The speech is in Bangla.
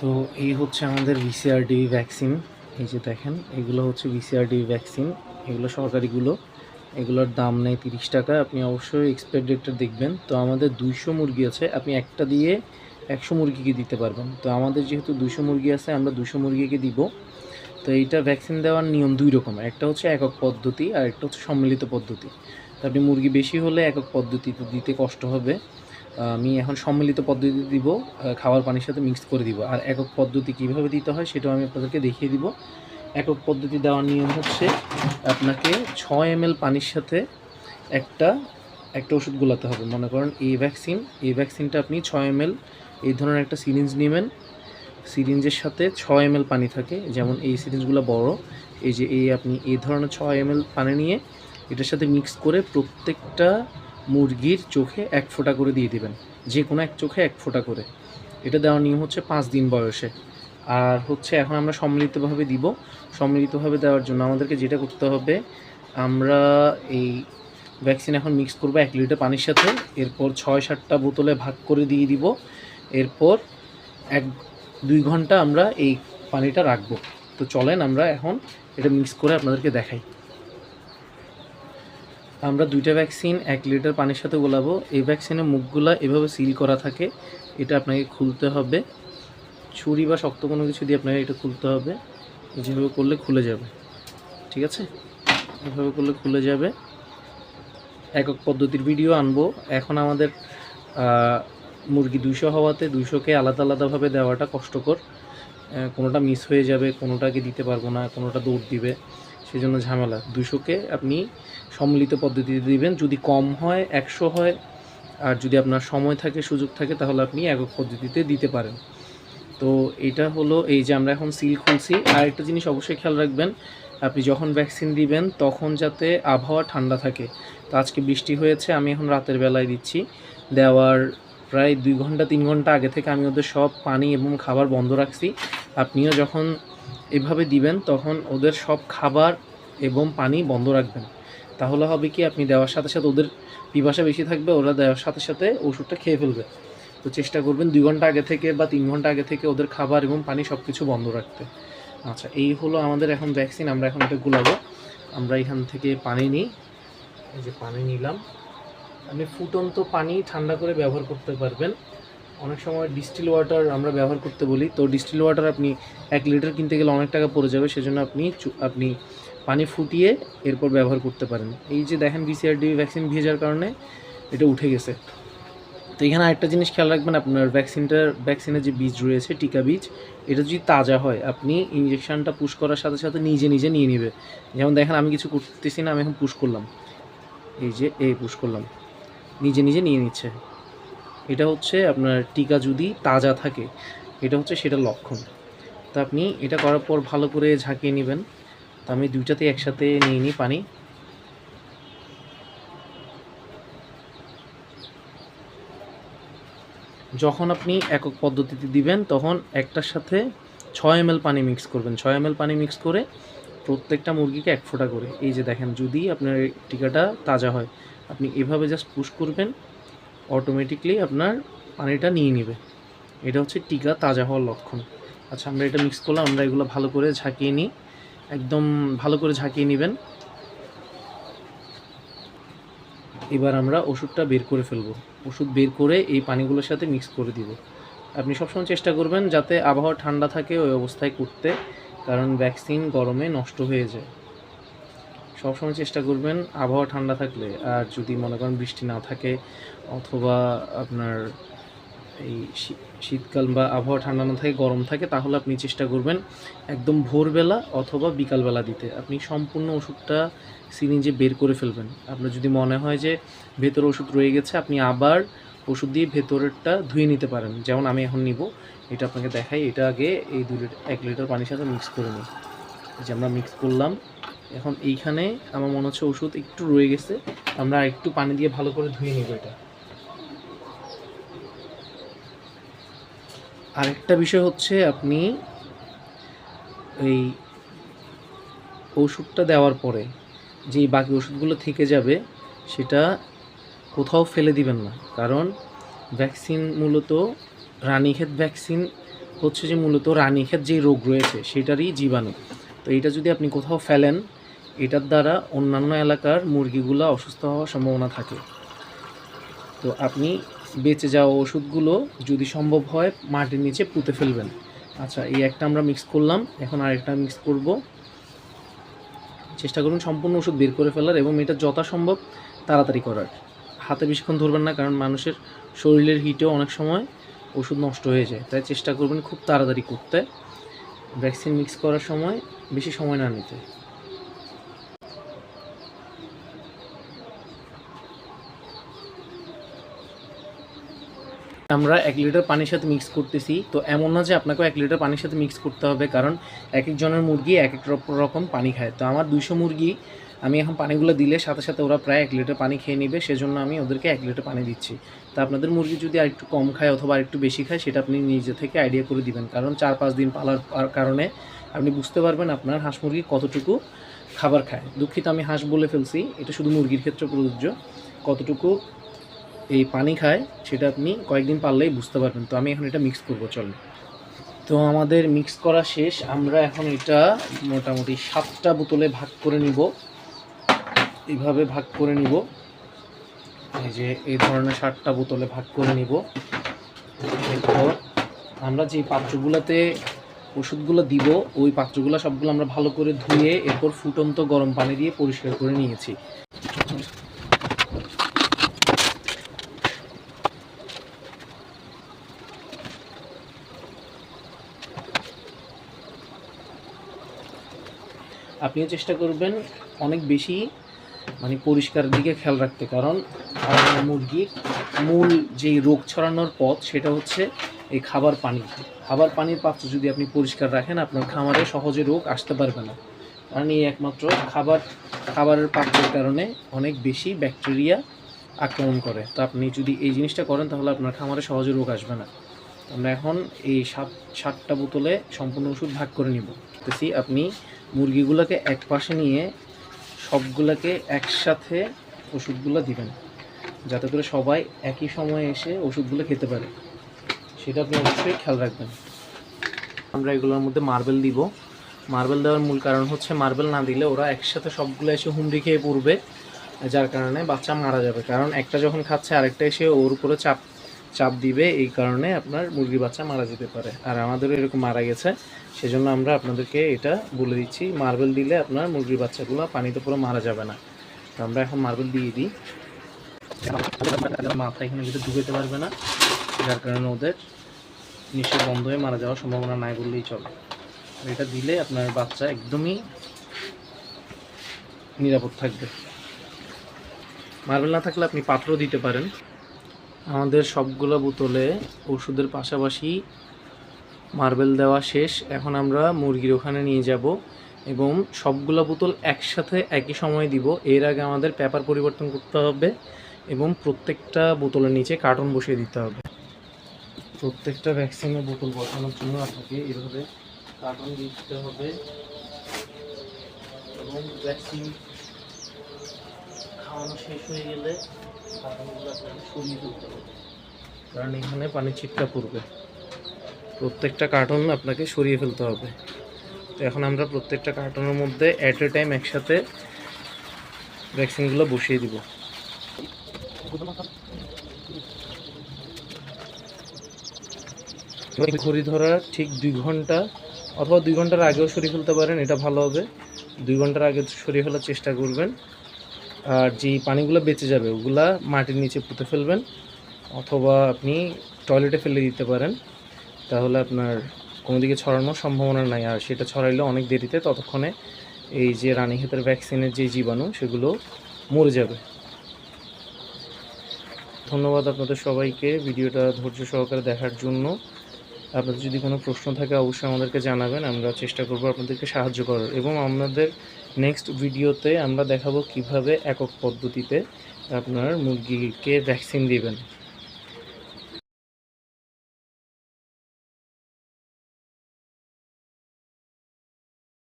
তো এই হচ্ছে আমাদের ভিসিআরডি ভ্যাকসিন এই যে দেখেন, এগুলো হচ্ছে ভিসিআরডি ভ্যাকসিন এগুলো সরকারিগুলো। এগুলোর দাম নেই তিরিশ টাকা। আপনি অবশ্যই এক্সপায়ার ডেটটা দেখবেন। তো আমাদের দুইশো মুরগি আছে। আপনি একটা দিয়ে একশো মুরগিকে দিতে পারবেন। তো আমাদের যেহেতু দুশো মুরগি আছে, আমরা দুশো মুরগিকে দিব। তো এইটা ভ্যাকসিন দেওয়ার নিয়ম দুই রকম একটা হচ্ছে একক পদ্ধতি আর একটা হচ্ছে সম্মিলিত পদ্ধতি। তো আপনি মুরগি বেশি হলে একক পদ্ধতিতে দিতে কষ্ট হবে। আমি এখন সম্মিলিত পদ্ধতি দিব খাবার পানির সাথে মিক্স করে দিব। আর একক পদ্ধতি কীভাবে দিতে হয় সেটাও আমি আপনাদেরকে দেখিয়ে দিব। একক পদ্ধতি দেওয়ার নিয়ম হচ্ছে আপনাকে ছয় এম পানির সাথে একটা একটা ওষুধ গোলাতে হবে। মনে করেন এই ভ্যাকসিন এই ভ্যাকসিনটা আপনি ছয় এম এই ধরনের একটা সিরিঞ্জ নেবেন। সিরিঞ্জের সাথে ছয় এম পানি থাকে, যেমন এই সিরিঞ্জগুলো বড়। এই যে এই আপনি এই ধরনের ছয় এম পানি নিয়ে এটার সাথে মিক্স করে প্রত্যেকটা মুরগির চোখে এক ফোঁটা করে দিয়ে দিবেন। যে কোনো এক চোখে এক ফোঁটা করে। এটা দেওয়ার নিয়ম হচ্ছে পাঁচ দিন বয়সে। আর হচ্ছে এখন আমরা সম্মিলিতভাবে দিব। সম্মিলিতভাবে দেওয়ার জন্য আমাদেরকে যেটা করতে হবে, আমরা এই ভ্যাকসিন এখন মিক্স করব এক লিটার পানির সাথে। এরপর ছয় সাতটা বোতলে ভাগ করে দিয়ে দিব। এরপর এক দুই ঘণ্টা আমরা এই পানিটা রাখব। তো চলেন আমরা এখন এটা মিক্স করে আপনাদেরকে দেখাই। আমরা দুইটা ভ্যাকসিন এক লিটার পানির সাথে গোলাবো। এই ভ্যাকসিনের মুখগুলা এভাবে সিল করা থাকে, এটা আপনাকে খুলতে হবে। ছুরি বা শক্ত কোনো কিছু দিয়ে আপনাকে এটা খুলতে হবে। যেভাবে করলে খুলে যাবে। ঠিক আছে? এভাবে করলে খুলে যাবে। একক পদ্ধতির ভিডিও আনব। এখন আমাদের মুরগি দুইশো হওয়াতে দুইশোকে আলাদা আলাদাভাবে দেওয়াটা কষ্টকর। কোনোটা মিস হয়ে যাবে, কোনোটাকে দিতে পারব না, কোনোটা দৌড় দিবে। সেই জন্য ঝামেলা দুশোকে আপনি সম্মিলিত পদ্ধতিতে দিবেন। যদি কম হয়, একশো হয়, আর যদি আপনার সময় থাকে, সুযোগ থাকে, তাহলে আপনি একক পদ্ধতিতে দিতে পারেন। তো এটা হলো এই যে আমরা এখন সিল খুলছি। আর একটা জিনিস অবশ্যই খেয়াল রাখবেন, আপনি যখন ভ্যাকসিন দিবেন, তখন যাতে আবহাওয়া ঠান্ডা থাকে। তো আজকে বৃষ্টি হয়েছে, আমি এখন রাতের বেলায় দিচ্ছি। দেওয়ার প্রায় দুই ঘণ্টা, তিন ঘণ্টা আগে থেকে আমি ওদের সব পানি এবং খাবার বন্ধ রাখছি। আপনিও যখন এভাবে দিবেন, তখন ওদের সব খাবার এবং পানি বন্ধ রাখবেন। তাহলে হবে কি, আপনি দেওয়ার সাথে সাথে ওদের পিপাসা বেশি থাকবে, ওরা দেওয়ার সাথে সাথে ওষুধটা খেয়ে ফেলবে। তো চেষ্টা করবেন দুই ঘণ্টা আগে থেকে বা তিন ঘণ্টা আগে থেকে ওদের খাবার এবং পানি সব কিছু বন্ধ রাখতে। আচ্ছা এই হলো আমাদের এখন ভ্যাকসিন আমরা এখন এটা গুলাবো। আমরা এখান থেকে পানি নিই। এই যে পানি নিলাম। আপনি ফুটন্ত পানি ঠান্ডা করে ব্যবহার করতে পারবেন। অনেক সময় ডিস্টিল ওয়াটার আমরা ব্যবহার করতে বলি। তো ডিস্টিল ওয়াটার আপনি এক লিটার কিনতে গেলে অনেক টাকা পড়ে যাবে, সেজন্য আপনি আপনি পানি ফুটিয়ে এরপর ব্যবহার করতে পারেন। এই যে দেখেন বিসিআরডি ভ্যাকসিন ভেজার কারণে এটা উঠে গেছে। তো এখানে আরেকটা জিনিস খেয়াল রাখবেন, আপনার ভ্যাকসিনটার ভ্যাকসিনের যে বীজ রয়েছে, টিকা বীজ, এটা যদি তাজা হয়, আপনি ইঞ্জেকশানটা পুশ করার সাথে সাথে নিজে নিজে নিয়ে নেবে। যেমন দেখেন, আমি কিছু করতেছি না, আমি এখন পুশ করলাম। এই যে, এই পুশ করলাম। নিজে নিজে নিয়ে নিচ্ছে। এটা হচ্ছে আপনার টিকা যদি তাজা থাকে, এটা হচ্ছে সেটা লক্ষণ। তো আপনি এটা করার পর ভালো করে ঝাঁকিয়ে নেবেন। তো আমি দুইটাতে একসাথে নিয়ে নিই পানি। যখন আপনি একক পদ্ধতিতে দিবেন, তখন একটার সাথে ছয় এম পানি মিক্স করবেন। ছয় এম পানি মিক্স করে প্রত্যেকটা মুরগিকে এক ফোঁটা করে। এই যে দেখেন, যদি আপনার টিকাটা তাজা হয়, আপনি এভাবে জাস্ট পুশ করবেন। অটোমেটিকলি আপনার পানিটা নিয়ে নেবে। এটা হচ্ছে টিকা তাজা হওয়ার লক্ষণ। আচ্ছা আমরা এটা মিক্স করলাম, আমরা এগুলো ভালো করে ঝাঁকিয়ে নিই। একদম ভালো করে ঝাঁকিয়ে নেবেন। এবার আমরা ওষুধটা বের করে ফেলব। ওষুধ বের করে এই পানিগুলোর সাথে মিক্স করে দিব। আপনি সবসময় চেষ্টা করবেন যাতে আবহাওয়া ঠান্ডা থাকে ওই অবস্থায় করতে, কারণ ভ্যাকসিন গরমে নষ্ট হয়ে যায়। সবসময় চেষ্টা করবেন আবহাওয়া ঠান্ডা থাকলে। আর যদি মনে করেন বৃষ্টি না থাকে অথবা আপনার এই শীতকাল বা আবহাওয়া ঠান্ডা না থাকে, গরম থাকে, তাহলে আপনি চেষ্টা করবেন একদম ভোরবেলা অথবা বিকালবেলা দিতে। আপনি সম্পূর্ণ ওষুধটা সিরিঞ্জে বের করে ফেলবেন। আপনার যদি মনে হয় যে ভেতরে ওষুধ রয়ে গেছে, আপনি আবার ওষুধ দিয়ে ভেতরেরটা ধুয়ে নিতে পারেন। যেমন আমি এখন নিব, এটা আপনাকে দেখাই। এটা আগে এই দু এক লিটার পানির সাথে মিক্স করে নিই যে আমরা মিক্স করলাম। এখন এইখানে আমার মনে হচ্ছে ওষুধ একটু রয়ে গেছে। আমরা একটু পানি দিয়ে ভালো করে ধুয়ে নিব এটা। আরেকটা বিষয় হচ্ছে আপনি এই ওষুধটা দেওয়ার পরে যে বাকি ওষুধগুলো থেকে যাবে, সেটা কোথাও ফেলে দিবেন না। কারণ ভ্যাকসিন মূলত রানীক্ষেত ভ্যাকসিন হচ্ছে যে মূলত রানীক্ষেত যে রোগ রয়েছে, সেটারই জীবাণু। তো এটা যদি আপনি কোথাও ফেলেন, এটার দ্বারা অন্যান্য এলাকার মুরগিগুলো অসুস্থ হওয়ার সম্ভাবনা থাকে। তো আপনি বেঁচে যাওয়া ওষুধগুলো যদি সম্ভব হয়, মাটির নিচে পুঁতে ফেলবেন। আচ্ছা এই একটা আমরা মিক্স করলাম, এখন আরেকটা মিক্স করব। চেষ্টা করুন সম্পূর্ণ ওষুধ বের করে ফেলার এবং এটা যথাসম্ভব তাড়াতাড়ি করার। হাতে বেশিক্ষণ ধরবেন না, কারণ মানুষের শরীরের হিটেও অনেক সময় ওষুধ নষ্ট হয়ে যায়। তাই চেষ্টা করবেন খুব তাড়াতাড়ি করতে। ভ্যাকসিন মিক্স করার সময় বেশি সময় না নিতে। আমরা এক লিটার পানির সাথে মিক্স করতেছি। তো এমন না যে আপনাকেও এক লিটার পানির সাথে মিক্স করতে হবে, কারণ এক একজনের মুরগি এক এক রক- রকম পানি খায়। তো আমার দুইশো মুরগি, আমি এখন পানিগুলো দিলে সাথে সাথে ওরা প্রায় এক লিটার পানি খেয়ে নেবে, সেজন্য আমি ওদেরকে এক লিটার পানি দিচ্ছি। তা আপনাদের মুরগি যদি আর একটু কম খায় অথবা একটু বেশি খায়, সেটা আপনি নিজে থেকে আইডিয়া করে দিবেন। কারণ চার পাঁচ দিন পালার কারণে আপনি বুঝতে পারবেন আপনার হাঁস মুরগি কতটুকু খাবার খায়। দুঃখিত আমি হাঁস বলে ফেলছি, এটা শুধু মুরগির ক্ষেত্রে প্রযোজ্য। কতটুকু এই পানি খায়, সেটা আপনি কয়েকদিন পারলেই বুঝতে পারবেন। তো আমি এখন এটা মিক্স করব চলেন তো আমাদের মিক্স করা শেষ। আমরা এখন এটা মোটামুটি সাতটা বোতলে ভাগ করে নিব। এইভাবে ভাগ করে নিব। এই যে এই ধরনের সাতটা বোতলে ভাগ করে নিব। এরপর আমরা যে পাত্রগুলোতে ওষুধগুলো দিব, ওই পাত্রগুলো সবগুলো আমরা ভালো করে ধুয়ে এরপর ফুটন্ত গরম পানি দিয়ে পরিষ্কার করে নিয়েছি। আপনিও চেষ্টা করবেন অনেক বেশি মানে পরিষ্কার দিকে খেয়াল রাখতে। কারণ মুরগির মূল যেই রোগ ছড়ানোর পথ, সেটা হচ্ছে এই খাবার পানি। খাবার পানির পাত্র যদি আপনি পরিষ্কার রাখেন, আপনার খামারে সহজে রোগ আসতে পারবে না। কারণ এই একমাত্র খাবার, খাবারের পাত্রের কারণে অনেক বেশি ব্যাকটেরিয়া আক্রমণ করে। তো আপনি যদি এই জিনিসটা করেন, তাহলে আপনার খামারে সহজে রোগ আসবে না। আমরা এখন এই সাত, সাতটা বোতলে সম্পূর্ণ ওষুধ ভাগ করে নিব। আপনি মুরগিগুলোকে এক পাশে নিয়ে সবগুলোকে একসাথে ওষুধগুলো দিবেন। যাতে করে সবাই একই সময়ে এসে ওষুধগুলো খেতে পারে। সেটা আপনি অবশ্যই খেয়াল রাখবেন। আমরা এগুলোর মধ্যে মার্বেল দিব। মার্বেল দেওয়ার মূল কারণ হচ্ছে মার্বেল না দিলে ওরা একসাথে সবগুলো এসে হুমড়ি খেয়ে পড়বে, যার কারণে বাচ্চা মারা যাবে। কারণ একটা যখন খাচ্ছে, আরেকটা এসে ওর উপরে চাপ চাপ দিবে। এই কারণে আপনার মুরগির বাচ্চা মারা যেতে পারে। আর আমাদেরও এরকম মারা গেছে। সেজন্য আমরা আপনাদেরকে এটা বলে দিচ্ছি, মার্বেল দিলে আপনার মুরগির বাচ্চাগুলো পানিতে পুরো মারা যাবে না। তো আমরা এখন মার্বেল দিয়ে দিই। মাথা এখানে ভিতরে ঢুকাতে পারবে না, যার কারণে ওদের নিশ্চয় বন্ধ হয়ে মারা যাওয়ার সম্ভাবনা নাই বললেই চলে। এটা দিলে আপনার বাচ্চা একদমই নিরাপদ থাকবে। মার্বেল না থাকলে আপনি পাত্র দিতে পারেন। আমাদের সবগুলো বোতলে ওষুধের পাশাপাশি মার্বেল দেওয়া শেষ। এখন আমরা মুরগির ওখানে নিয়ে যাব এবং সবগুলো বোতল একসাথে একই সময় দিব। এর আগে আমাদের পেপার পরিবর্তন করতে হবে এবং প্রত্যেকটা বোতলের নিচে কার্টন বসিয়ে দিতে হবে। প্রত্যেকটা ভ্যাকসিনের বোতল বসানোর জন্য আপনাকে এভাবে কার্টন দিতে হবে এবং ভ্যাকসিন খাওয়ানো শেষ হয়ে গেলে কার্টনগুলো আপনাকে সরিয়ে ফেলতে হবে। কারণ এখানে পানি ছিটকা পড়বে। প্রত্যেকটা কার্টন আপনাকে সরিয়ে ফেলতে হবে। তো এখন আমরা প্রত্যেকটা কার্টনের মধ্যে অ্যাট এ টাইম একসাথে ভ্যাকসিনগুলো বসিয়ে দিব। ঘড়ি ধরার ঠিক দুই ঘণ্টা অথবা দুই ঘণ্টার আগেও সরিয়ে ফেলতে পারেন, এটা ভালো হবে। দুই ঘণ্টার আগে সরিয়ে ফেলার চেষ্টা করবেন। আর যে পানিগুলো বেঁচে যাবে, ওগুলা মাটির নিচে পুঁতে ফেলবেন। অথবা আপনি টয়লেটে ফেলে দিতে পারেন। তাহলে আপনার কোনো দিকে ছড়ানোর সম্ভাবনা নাই। আর সেটা ছড়াইলে অনেক দেরিতে ততক্ষণে এই যে রানীক্ষেতের ভ্যাকসিনের যে জীবাণু, সেগুলো মরে যাবে। ধন্যবাদ আপনাদের সবাইকে ভিডিওটা ধৈর্য সহকারে দেখার জন্য। আপনাদের যদি কোনো প্রশ্ন থাকে অবশ্যই আমাদেরকে জানাবেন, আমরা চেষ্টা করব আপনাদেরকে সাহায্য করার। এবং আমাদের নেক্সট ভিডিওতে আমরা দেখাবো কীভাবে একক পদ্ধতিতে আপনার মুরগিকে ভ্যাকসিন দিবেন।